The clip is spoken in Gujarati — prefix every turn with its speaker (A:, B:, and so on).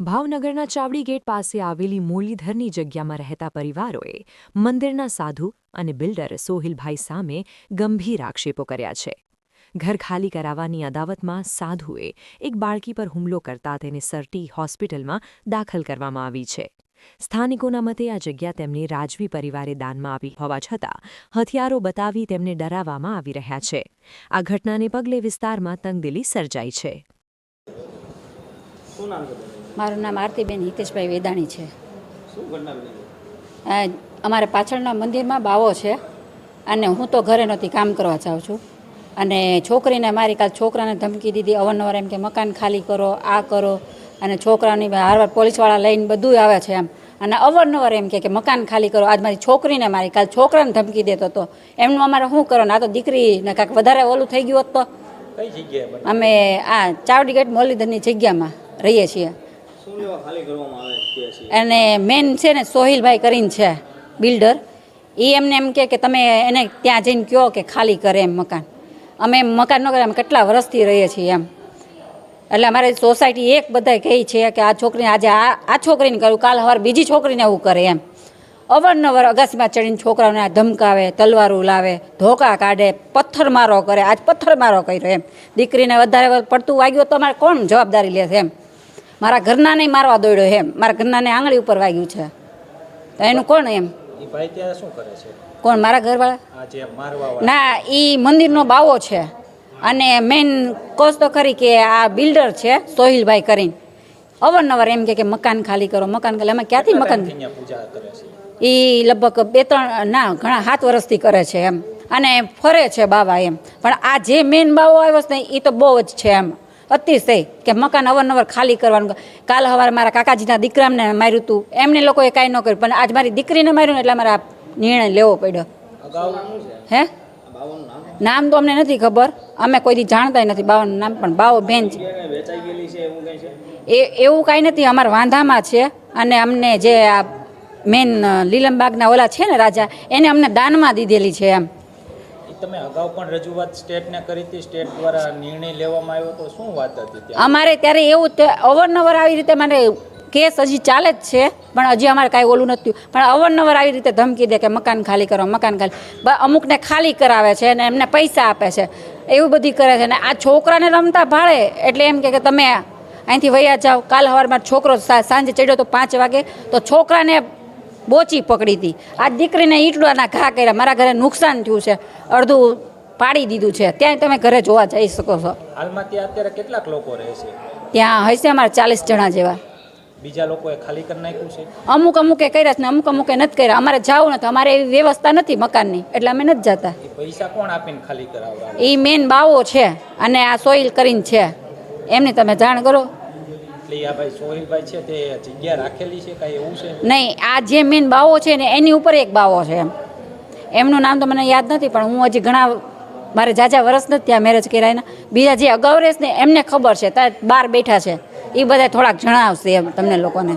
A: ભાવનગરના ચાવડી ગેટ પાસે આવેલી મુરલીધરની જગ્યામાં રહેતા પરિવારોએ મંદિરના સાધુ અને બિલ્ડર સોહિલભાઈ સામે ગંભીર આક્ષેપો કર્યા છે. ઘર ખાલી કરાવવાની અદાવતમાં સાધુએ એક બાળકી પર હુમલો કરતા તેને સરટી હોસ્પિટલમાં દાખલ કરવામાં આવી છે. સ્થાનિકોના મતે આ જગ્યા તેમને રાજવી પરિવારે દાનમાં આપી હોવા છતાં હથિયારો બતાવી તેમને ડરાવવામાં આવી રહ્યા છે. આ ઘટનાને પગલે વિસ્તારમાં તંગદિલી સર્જાઈ છે?
B: મારું નામ આરતીબેન હિતેશભાઈ વેદાણી છે. અમારે પાછળના મંદિરમાં બાવો છે અને હું તો ઘરે નહોતી કામ કરવા જાઉં છું. અને છોકરીને મારી કાલ છોકરાને ધમકી દીધી અવારનવાર એમ કે મકાન ખાલી કરો આ કરો. અને છોકરાની હારવાર પોલીસવાળા લઈને બધું આવે છે એમ. અને અવારનવાર એમ કે કે મકાન ખાલી કરો આજ મારી છોકરીને મારી કાલ છોકરાને ધમકી દેતો હતો એમનું અમારે શું કરવાનું? આ તો દીકરીને કાંઈક વધારે ઓલું થઈ ગયું હોત તો. અમે આ ચાવડી ગેટ મોલીધરની જગ્યામાં રહીએ છીએ.
C: છે
B: અને મેન છે ને સોહિલભાઈ કરીને છે, બિલ્ડર. એ એમને એમ કે તમે એને ત્યાં જઈને કહો કે ખાલી કરે એમ મકાન. અમે મકાન ન કરે, અમે કેટલા વર્ષથી રહીએ છીએ એમ. એટલે અમારે સોસાયટી એક બધાય કહે છે કે આ છોકરીને આજે આ આ છોકરીને કર્યું, કાલ સવારે બીજી છોકરીને એવું કરે એમ. અવારનવાર અગાસીમાં ચડીને છોકરાઓને ધમકાવે, તલવારું લાવે, ધોકા કાઢે પથ્થરમારો કરે, આજ પથ્થરમારો કર્યો એમ. દીકરીને વધારે પડતું વાગ્યું તો અમારે કોણ જવાબદારી લેશે એમ? મારા ઘરનાને મારવા દોડ્યો એમ. મારા ઘરનાને આંગળી ઉપર વાગ્યું છે. તો એનું કોણ એમ? કોણ મારા ઘરવાળા? ના એ મંદિરનો બાવો છે. અને મેન કોસ તો ખરી કે આ બિલ્ડર છે સોહિલભાઈ કરીને. અવારનવાર એમ કે કે મકાન ખાલી કરો મકાન ખાલી. અમે ક્યાંથી મકાન એ લગભગ બે ત્રણ ના ઘણા સાત વર્ષથી કરે છે એમ. અને ફરે છે બાવા એમ. પણ આ જે મેન બાવો આવ્યો છે ને એ તો બહુ જ છે એમ. અતિશય કે મકાન અવારનવાર ખાલી કરવાનું કાલ સવારે મારા કાકાજીના દીકરાને માર્યું હતું એમને લોકોએ કાંઈ ન કર્યું, પણ આજ મારી દીકરીને માર્યું એટલે મારે નિર્ણય લેવો પડ્યો. હે?
C: નામ
B: તો અમને નથી ખબર. અમે કોઈ દી જાણતા નથી બાવાનું નામ, પણ બાવો બેન છે. એ, એવું કાંઈ નથી, અમારા વાંધામાં છે. અને અમને જે આ મેન લીલમબાગના ઓલા છે ને રાજા, એને અમને દાનમાં દીધેલી છે એમ.
C: તમે અગાઉ પણ રજૂઆત સ્ટેટને કરી હતી, સ્ટેટ દ્વારા નિર્ણય લેવામાં આવ્યો તો શું વાત હતી
B: અમારે ત્યારે એવું અવારનવાર આવી રીતે મને કેસ હજી ચાલે જ છે, પણ હજી અમારે કાંઈ ઓલું નથી પણ અવારનવાર આવી રીતે ધમકી દે કે મકાન ખાલી કરો, મકાન ખાલી. અમુકને ખાલી કરાવે છે અને એમને પૈસા આપે છે. એવું બધી કરે છે અને આ છોકરાને રમતા ભાળે. એટલે એમ કે તમે અહીંથી વયા જાઓ. કાલ સવારમાં છોકરો સાંજે ચડ્યો તો પાંચ વાગે. તો છોકરાને બોચી પકડી હતી. આ દીકરીને ઈટલાના ઘા કર્યા. મારા ઘરે નુકસાન થયું છે. અડધું પાડી દીધું છે. ત્યાં તમે ઘરે જોવા જઈ શકો છો.
C: હાલમાં ત્યાં અત્યારે કેટલાક લોકો રહે છે?
B: ત્યાં હશે અમારે ચાલીસ જણા જેવા.
C: બીજા લોકોએ ખાલી કરી નાખ્યું છે?
B: અમુક અમુકે કર્યા છે ને અમુક અમુકે નથી કર્યા. અમારે જવું નથી. અમારે એવી વ્યવસ્થા નથી મકાનની. એટલે અમે નથી જતા.
C: પૈસા કોણ આપીને ખાલી કરાવવા
B: એ મેન બાવો છે અને આ સોઇલ કરીને છે. એમની તમે જાણ કરો. નહીં, આ જે મેન બાવો છે ને એની ઉપર એક બાવો છે એમ. એમનું નામ તો મને યાદ નથી, પણ હું હજી ઘણા મારે જાજા વર્ષ નથી ત્યાં મેરેજ કર્યા એના. બીજા જે અગાઉ રહેશે ને એમને ખબર છે ત્યાં બહાર બેઠા છે. એ બધા થોડાક જણાવશે એમ તમને લોકોને.